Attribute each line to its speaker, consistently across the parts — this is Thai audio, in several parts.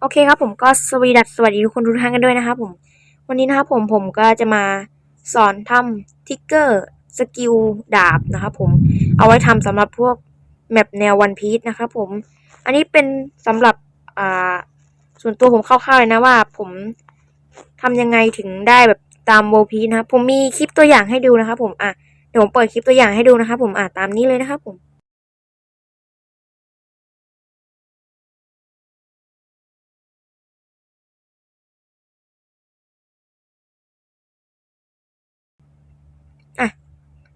Speaker 1: โอเคครับผมก็สวีดัสสวัสดีทุกคนทุกท่านกันด้วยนะครับผมวันนี้นะครับผมผมก็จะมาสอนทำทิกเกอร์สกิลดาบนะครับผมเอาไว้ทำสำหรับพวกแมปแนววันพีชนะครับผมอันนี้เป็นสำหรับอ่าส่วนตัวผมคร่าวๆเลยนะว่า ผมทำยังไงถึงได้แบบตามโวพีนะครับผมมีคลิปตัวอย่างให้ดูนะครับผมอะเดี๋ยวผมเปิดคลิปตัวอย่างให้ดูนะครับผมอะตามนี้เลยนะครับผม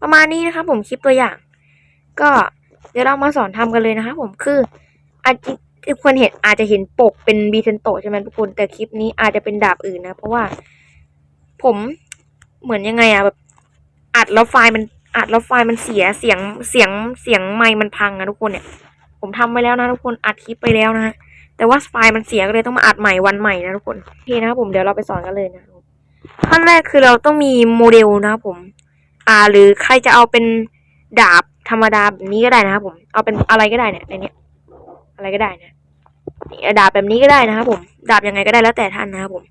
Speaker 1: ประมาณนี้นะครับผมคลิปตัวอย่าง ก็เดี๋ยวเรามาสอนทำกันเลยนะครับผมคืออาจจะทุกคนเห็นอาจจะเห็นปกเป็นบีเซนโตใช่ไหมทุกคนแต่คลิปนี้อาจจะเป็นดาบอื่นนะ เพราะว่า ผมเหมือนยังไงอะแบบอัดแล้วไฟล์มันอัดแล้วไฟล์มันเสียเสียงเสียงเสียงไมค์มันพังนะทุกคนเนี่ย ผมทำไปแล้วนะทุกคนอัดคลิปไปแล้วนะฮะแต่ว่าไฟล์มันเสียก็เลยต้องมาอัดใหม่วันใหม่นะทุกคนโอเคนะครับผมเดี๋ยวเราไปสอนกันเลยนะขั้นแรกคือเราต้องมีโมเดลนะครับผม อ่า หรือใครจะเอาเป็นดาบธรรมดาแบบนี้ก็ได้นะครับผม เอาเป็นอะไรก็ได้เนี่ยในเนี้ยอะไรก็ได้นะนี่ดาบแบบนี้ก็ได้นะครับผม ดาบยังไงก็ได้แล้วแต่ท่านนะครับผม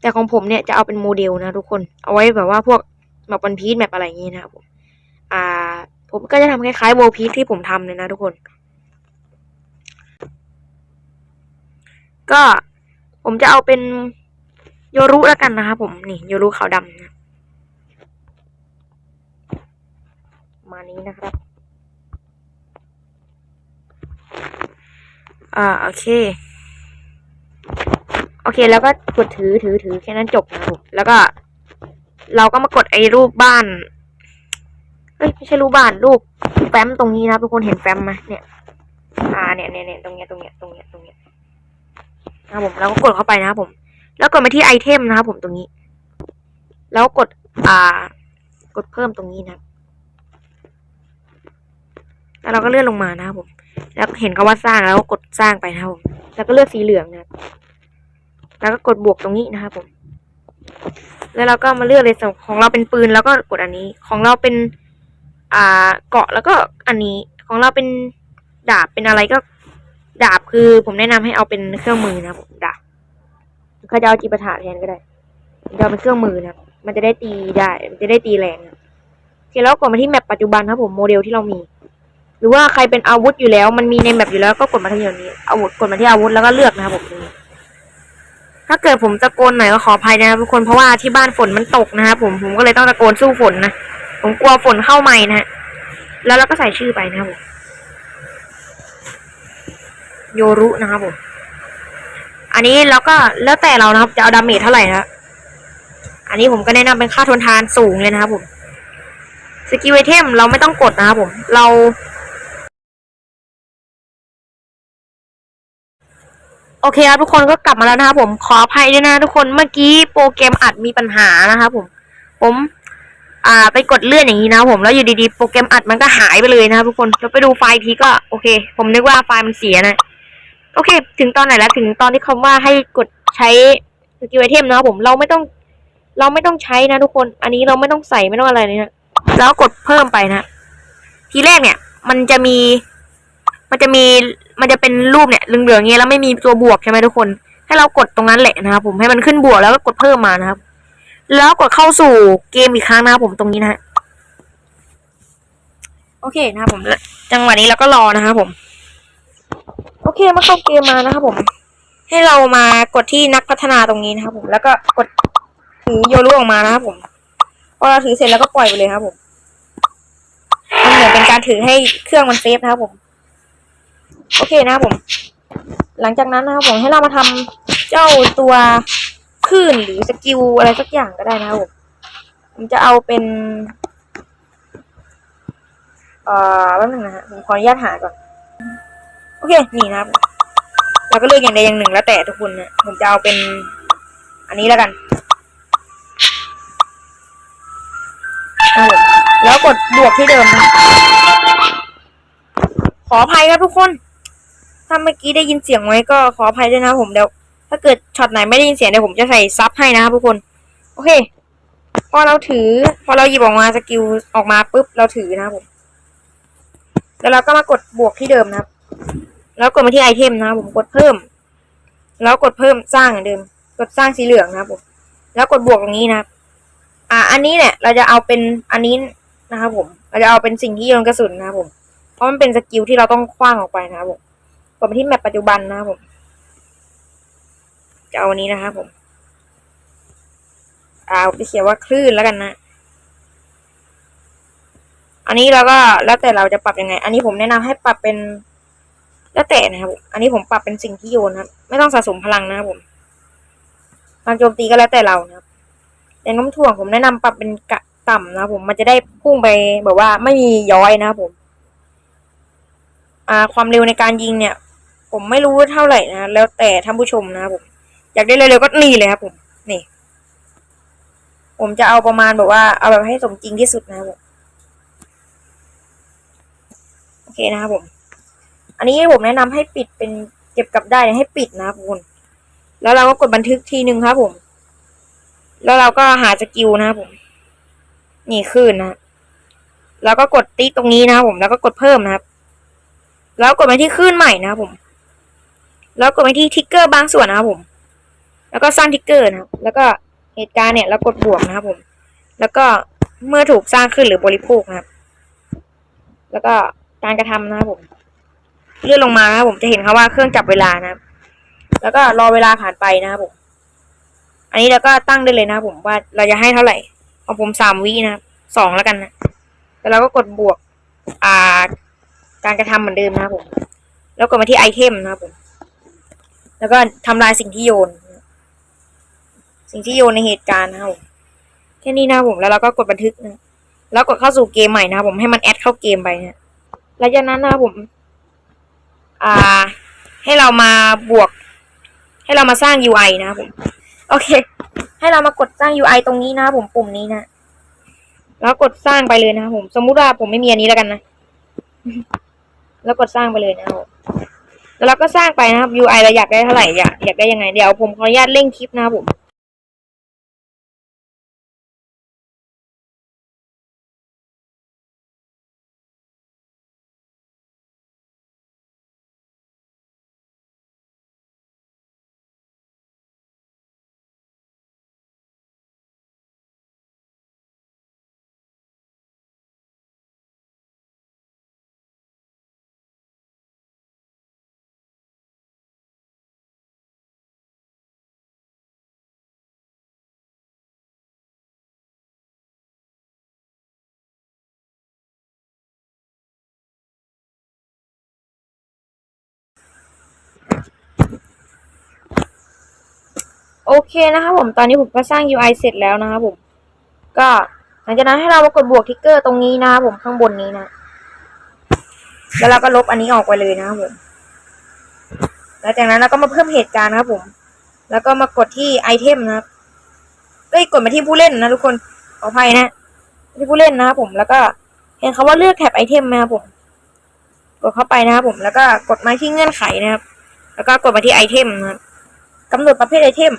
Speaker 1: แต่ของผมเนี่ยจะเอาเป็นโมเดลนะทุกคน เอาไว้แบบว่าพวกแบบวันพีชแบบอะไรอย่างงี้นะครับผม อ่า ผมก็จะทำคล้ายๆโวพีชที่ผมทำเลยนะทุกคน ก็ผมจะเอาเป็นโยรุแล้วกันนะครับผม นี่โยรุขาวดำนะ ประมา ณนี้นะครับ อ่าโอเค โอเค แล้วก็กดถือถือถือแค่นั้นจบนะครับผมแล้วก็ เราก็มากดไอ้รูปบ้านเฮ้ยไม่ใช่รูปบ้านรูปแฟ้มตรงนี้นะทุกคนเห็นแฟ้มไหมเนี่ย อ่าเนี่ยเนี่ยเนี่ยตรงเนี้ยตรงเนี้ยตรงเนี้ยตรงเนี้ยนะครับผมแล้วก็กดเข้าไปนะครับผม แล้วกดมาที่ไอเทมนะครับผมตรงนี้ แล้วกดอ่ากดเพิ่มตรงนี้นะครับ แล้วเราก็เลื่อนลงมานะครับผมแล้วเห็นคาว่าสร้างแล้วก็กดสร้างไปนะครับผมแล้วก็เลือกสีเหลืองนะครับแล้วก็กดบวกตรงนี้นะครับผม แล้วเราก็มาเลือกเลยส่วนของเราเป็นปืนแล้วก็กดอันนี้ ของเราเป็น อ่าเกาะแล้วก็อันนี้ของเราเป็นดาบเป็นอะไรก็ดาบคือผมแนะนำให้เอาเป็นเครื่องมือนะครับดาบเขาจะเอาจีปาถาแทนก็ได้จะเอาเป็นเครื่องมือนะครับมันจะได้ตีได้ มันจะได้ตีแรงนะครับโอเคแล้วกดมาที่แมปปัจจุบันครับผมโมเดลที่เรามี หรือว่าใครเป็นอาวุธอยู่แล้ว มันมีในแมปอยู่แล้วก็กดมาที่อย่างนี้อาวุธกดมาที่อาวุธแล้วก็เลือกนะครับผมถ้าเกิดผมตะโกนหน่อยก็ขออภัยนะครับทุกคนเพราะว่าที่บ้านฝนมันตกนะครับผมผมก็เลยต้องตะโกนสู้ฝนนะผมกลัวฝนเข้าใหม่นะฮะแล้วเราก็ใส่ชื่อไปนะครับผมโยรุนะครับผมอันนี้เราก็แล้วแต่เรานะครับ จะเอาดาเมจเท่าไหร่นะอันนี้ผมก็แนะนำเป็นค่าทนทานสูงเลยนะครับผมสกิลไอเทมเราไม่ต้องกดนะครับผม เรา โอเคครับทุกคนก็กลับมาแล้วนะครับผมขออภัยด้วยนะทุกคนเมื่อกี้โปรแกรมอัดมีปัญหานะครับผม ผม อ่า ไปกดเลื่อนอย่างนี้นะครับผมแล้วอยู่ดีๆโปรแกรมอัดมันก็หายไปเลยนะครับทุกคนแล้วไปดูไฟล์ทีก็โอเค ผมนึกว่าไฟล์มันเสียนะโอเค ถึงตอนไหนแล้วถึงตอนที่เขาว่าให้กดใช้สกิลไอเทมนะครับผมเราไม่ต้อง เราไม่ต้องใช้นะทุกคน อันนี้เราไม่ต้องใส่ไม่ต้องอะไรเลยนะแล้วกดเพิ่มไปนะ ทีแรกเนี่ย มันจะมี มันจะมี มันจะเป็นรูปเนี่ยเหลืองๆเงี้ยแล้วไม่มีตัวบวกใช่ไหมทุกคน ให้เรากดตรงนั้นแหละนะครับผมให้มันขึ้นบวกแล้วก็กดเพิ่มมานะครับ แล้วกดเข้าสู่เกมอีกครั้งนะครับผมตรงนี้นะฮะโอเคนะครับผมจังหวะนี้เราก็รอนะครับผม โอเคมาเข้าเกมมานะครับผม ให้เรามากดที่นักพัฒนาตรงนี้นะครับผมแล้วก็กดถือโยรุออกมานะครับผมพอเราถือเสร็จแล้วก็ปล่อยไปเลยครับผมมันเหมือนเป็นการถือให้เครื่องมันเซฟนะครับผม โอเคนะครับผม หลังจากนั้นนะครับผมให้เรามาทำเจ้าตัวคลื่นหรือสกิลอะไรสักอย่างก็ได้นะครับผมผมจะเอาเป็น เอ่อแป๊บนึงนะฮะผมขออนุญาตหาก่อน โอเค นี่นะครับเราก็เลือกอย่างใดอย่างหนึ่งแล้วแต่ทุกคนนะผมจะเอาเป็น อันนี้แล้วกันครับผมแล้วกดบวกที่เดิมนะขออภัยครับทุกคน ถ้าเมื่อกี้ได้ยินเสียงไว้ก็ขออภัยด้วยนะผมเดี๋ยวถ้าเกิดช็อตไหนไม่ได้ยินเสียงเดี๋ยวผมจะใส่ซับให้นะครับทุกคน โอเค พอเราถือ พอเราหยิบออกมาสกิลออกมาปุ๊บเราถือนะครับผมแล้วเราก็มากดบวกที่เดิมนะครับ แล้วกดมาที่ไอเทมนะครับผมกดเพิ่ม แล้วกดเพิ่มสร้างเหมือนเดิม กดสร้างสีเหลืองนะครับผมแล้วกดบวกตรงนี้นะครับ อ่า อันนี้เนี่ย เราจะเอาเป็นอันนี้นะครับผม เราจะเอาเป็นสิ่งที่โยนกระสุนนะครับผม เพราะมันเป็นสกิลที่เราต้องคว้างออกไปนะครับผม ดไปที่แมปปัจจุบันนะครับผม จะเอาอันนี้นะครับผมเอาไปเขียนว่าคลื่นแล้วกันนะ อันนี้เราก็แล้วแต่เราจะปรับยังไง อันนี้ผมแนะนำให้ปรับเป็น แล้วแต่นะครับ อันนี้ผมปรับเป็นสิ่งที่โยนนะครับ ไม่ต้องสะสมพลังนะครับผมการโจมตีก็แล้วแต่เรานะครับแต่น้ำถ่วงผมแนะนำปรับเป็นกะต่ำนะครับผมมันจะได้พุ่งไปแบบว่าไม่มีย้อยนะครับผม อ่า ความเร็วในการยิงเนี่ย ผมไม่รู้เท่าไหร่นะ แล้วแต่ท่านผู้ชมนะครับผม อยากได้เร็วๆก็นี่เลยครับผม นี่ ผมจะเอาประมาณแบบว่า เอาแบบให้สมจริงที่สุดนะครับผมโอเคนะครับผม อันนี้ผมแนะนำให้ปิดเป็นเก็บกลับได้ให้ปิดนะครับคุณ แล้วเราก็กดบันทึกทีหนึ่งครับผม แล้วเราก็หาสกิลนะครับผม นี่ขึ้นนะแล้วก็กดติ๊กตรงนี้นะครับผม แล้วก็กดเพิ่มนะครับ แล้วกดไปที่คลื่นใหม่นะครับผม แล้วกดไปที่ทิกเกอร์บางส่วนนะครับผม แล้วก็สร้างทิกเกอร์นะครับ แล้วก็เหตุการณ์เนี่ยเรากดบวกนะครับผม แล้วก็เมื่อถูกสร้างขึ้นหรือบริโภคนะครับ แล้วก็การกระทำนะครับผม เลื่อนลงมานะครับผมจะเห็นครับว่าเครื่องจับเวลานะครับ แล้วก็รอเวลาผ่านไปนะครับผม อันนี้เราก็ตั้งได้เลยนะครับผมว่าเราจะให้เท่าไหร่ของผมสามวินะครับสองแล้วกันนะแล้วเราก็กดบวก อ่า การกระทำเหมือนเดิมนะครับผม แล้วกดมาที่ไอเทมนะครับผม แล้วก็ทำลายสิ่งที่โยน สิ่งที่โยนในเหตุการณ์นะครับผมแค่นี้นะผมแล้วเราก็กดบันทึกนะแล้วกดเข้าสู่เกมใหม่นะครับผมให้มันแอดเข้าเกมไปนะหลังจากนั้นนะครับผม อ่า ให้เรามาบวก ให้เรามาสร้าง UI นะครับผม โอเค ให้เรามากดสร้าง UI ตรงนี้นะครับผมปุ่มนี้นะแล้วกดสร้างไปเลยนะครับผม สมมุติว่าผมไม่มีอันนี้แล้วกันนะ แล้วกดสร้างไปเลยนะครับ แล้วเราก็สร้างไปนะครับ UI เราอยากได้เท่าไหร่อยากอยากได้ยังไงเดี๋ยวผมขออนุญาตเร่งคลิปนะครับผม โอเคนะครับผมตอนนี้ผมก็สร้าง UI เสร็จแล้วนะครับผม ก็หลังจากนั้นให้เรามากดบวกทิกเกอร์ตรงนี้นะครับผมข้างบนนี้นะ แล้วเราก็ลบอันนี้ออกไปเลยนะครับผมแล้วจากนั้นเราก็มาเพิ่มเหตุการณ์นะครับผม แล้วก็มากดที่ไอเทมนะครับเอ้ยกดมาที่ผู้เล่นนะทุกคนขออภัยนะ ที่ผู้เล่นนะครับผมแล้วก็เห็นคาว่าเลือกแท็บไอเทมไหมครับผม กดเข้าไปนะครับผมแล้วก็กดมาที่เงื่อนไขนะครับ แล้วก็กดมาที่ไอเทมนะครับกำหนดประเภทไอเทม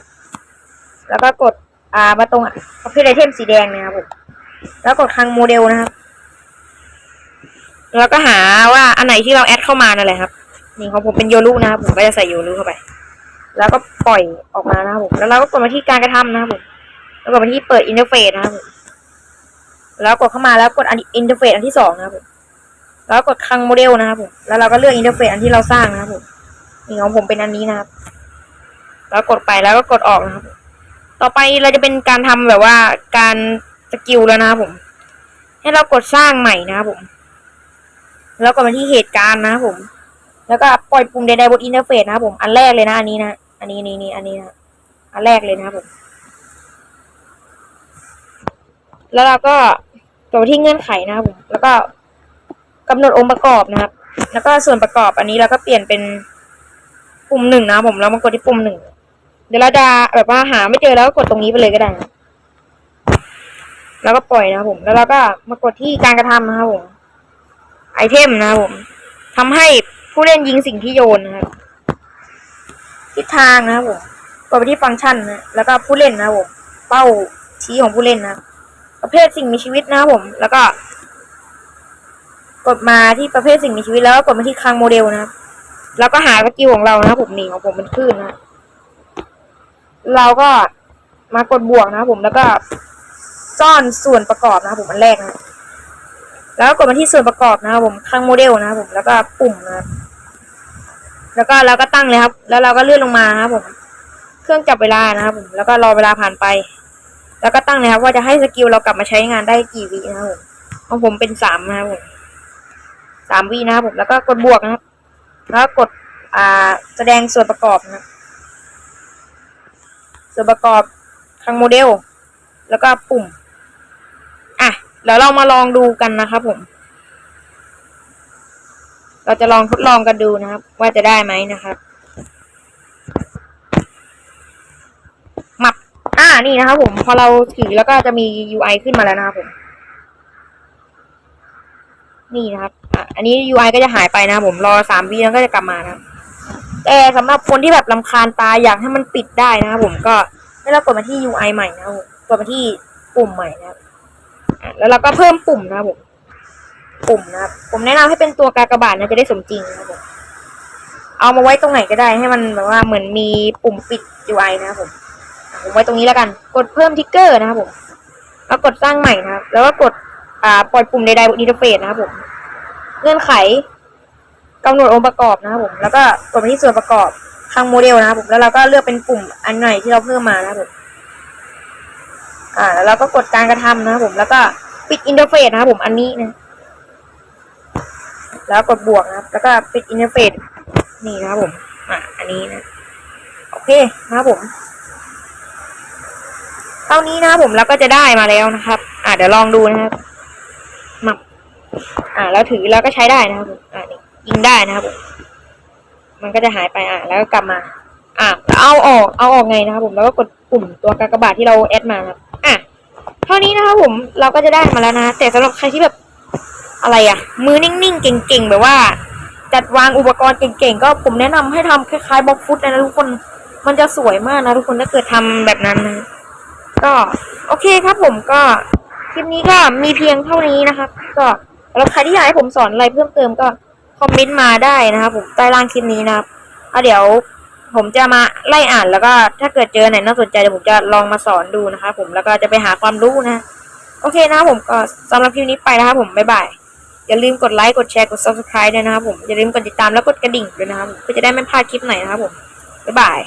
Speaker 1: แล้วก็กดอ่ามาตรงประเภทไอเทมสีแดงนะครับผมแล้วกดคลังโมเดลนะครับ แล้วก็หาว่าอันไหนที่เราแอดเข้ามานั่นแหละครับ นี่ของผมเป็นโยรุนะครับผมก็จะใส่โยรุเข้าไป แล้วก็ปล่อยออกมานะครับผม แล้วเราก็กดมาที่การกระทำนะครับผม แล้วกดมาที่เปิดอินเทอร์เฟซนะครับผมแล้วกดเข้ามาแล้วกดอันอินเทอร์เฟซอันที่สองนะครับผมแล้วกดคลังโมเดลนะครับผม แล้วเราก็เลือกอินเทอร์เฟซอันที่เราสร้างนะครับผม นี่ของผมเป็นอันนี้นะครับ แล้วกดไปแล้วก็กดออกนะครับ ต่อไปเราจะเป็นการทำแบบว่าการสกิลแล้วนะครับผม ให้เรากดสร้างใหม่นะครับผม แล้วก็มาที่เหตุการณ์นะครับผม แล้วก็ปล่อยปุ่มใดๆบนอินเทอร์เฟซนะครับผม อันแรกเลยนะอันนี้นะ อันนี้นี่นี่อันนี้นะอันแรกเลยนะครับผม แล้วเราก็กดไปที่เงื่อนไขนะครับผม แล้วก็กำหนดองค์ประกอบนะครับ แล้วก็ส่วนประกอบอันนี้เราก็เปลี่ยนเป็นปุ่มหนึ่งนะครับผม แล้วมากดที่ปุ่มหนึ่ง เดี๋ยวเราจะแบบว่าหาไม่เจอแล้วก็กดตรงนี้ไปเลยก็ได้นะแล้วก็ปล่อยนะครับผม แล้วเราก็มากดที่การกระทำนะครับผม ไอเทมนะครับผมทำให้ผู้เล่นยิงสิ่งที่โยนนะครับทิศทางนะครับผมกดไปที่ฟังก์ชันนะแล้วก็ผู้เล่นนะครับผม เป้าชี้ของผู้เล่นนะประเภทสิ่งมีชีวิตนะครับผม แล้วก็ กดมาที่ประเภทสิ่งมีชีวิตแล้วก็กดมาที่คลังโมเดลนะครับแล้วก็หาสกิลของเรานะครับผมนี่ของผมเป็นคลื่นนะ เราก็มากดบวกนะครับผมแล้วก็ซ่อนส่วนประกอบนะครับผมอันแรกนะแล้วก็กดมาที่ส่วนประกอบนะครับผมข้างโมเดลนะครับผมแล้วก็ปุ่มนะครับแล้วก็เราก็ตั้งเลยครับ แล้วเราก็เลื่อนลงมานะครับผม เครื่องจับเวลานะครับผม แล้วก็รอเวลาผ่านไป แล้วก็ตั้งเลยครับ ว่าจะให้สกิลเรากลับมาใช้งานได้กี่วินะครับผมของผมเป็นสามนะครับผมสามวินะครับผม แล้วก็กดบวกนะครับ แล้วก็กดอ่าแสดงส่วนประกอบนะครับ ส่วนประกอบทางโมเดล แล้วก็ปุ่ม อะเดี๋ยวเรามาลองดูกันนะครับผม เราจะลองทดลองกันดูนะครับ ว่าจะได้ไหมนะครับมับอ่านี่นะครับผม พอเราถือแล้วก็จะมี UI ขึ้นมาแล้วนะครับผม นี่นะครับ อะ อันนี้ UI ก็จะหายไปนะครับผม รอสามวิแล้วก็จะกลับมานะครับ แต่สำหรับคนที่แบบลำคาญตาอยากให้มันปิดได้นะครับผมก็ให้เรากดมาที่ UI ใหม่นะครับผมกดมาที่ปุ่มใหม่นะครับแล้วเราก็เพิ่มปุ่มนะครับผมปุ่มนะครับผมแนะนำให้เป็นตัวกากบาทนะจะได้สมจริงนะครับผมเอามาไว้ตรงไหนก็ได้ให้มันแบบว่าเหมือนมีปุ่มปิด UI นะครับผมอะผมไว้ตรงนี้แล้วกัน กดเพิ่มทิกเกอร์นะครับผมแล้วกดสร้างใหม่นะครับ แล้วก็กดอ่าปล่อยปุ่มใดๆบนอินเทอร์เฟซนะครับผมเงื่อนไข กำหนดองค์ประกอบนะครับผม แล้วก็กดไปที่ส่วนประกอบข้างโมเดลนะครับผมแล้วเราก็เลือกเป็นปุ่มอันไหนที่เราเพิ่มมานะครับผมอ่าแล้วเราก็กดการกระทำนะครับผมแล้วก็ปิดอินเทอร์เฟซนะครับผมอันนี้นะแล้วกดบวกนะครับ แล้วก็ปิดอินเทอร์เฟซนี่นะครับผมอะอันนี้นะโอเคนะครับผมเท่านี้นะครับผมแล้วก็จะได้มาแล้วนะครับ อ่าเดี๋ยวลองดูนะครับมาอ่าแล้วถือแล้วก็ใช้ได้นะครับผมอ่านี่ ยิงได้นะครับผมมันก็จะหายไปอ่าแล้วก็กลับมา อ่าแล้วเอาออกเอาออกไงนะครับผมแล้วก็กดปุ่มตัวกากบาทที่เราแอดมานะครับอะเท่านี้นะครับผมเราก็จะได้มาแล้วนะ แต่สำหรับใครที่แบบอะไรอะ มือนิ่งๆ เก่งๆ แบบว่า จัดวางอุปกรณ์เก่งๆ ก็ผมแนะนำให้ทำคล้ายๆบล็อกฟุตนะทุกคนมันจะสวยมากนะทุกคนถ้าเกิดทำแบบนั้นนะก็โอเคครับผมก็คลิปนี้ก็มีเพียงเท่านี้นะครับ ก็สำหรับใครที่อยากให้ผมสอนอะไรเพิ่มเติมก็ คอมเมนต์มาได้นะครับผมใต้ล่างคลิปนี้นะครับเดี๋ยวผมจะมาไล่อ่านแล้วก็ถ้าเกิดเจอไหนน่าสนใจเดี๋ยวผมจะลองมาสอนดูนะครับผมแล้วก็จะไปหาความรู้นะ โอเคนะครับผมก็สำหรับคลิปนี้ไปนะครับผมบ๊ายบายอย่าลืมกดไลค์กดแชร์กด subscribe ด้วยนะครับผมอย่าลืมกดติดตามแล้วกดกระดิ่งด้วยนะครับเพื่อจะได้ไม่พลาดคลิปไหนนะครับผมบ๊ายบาย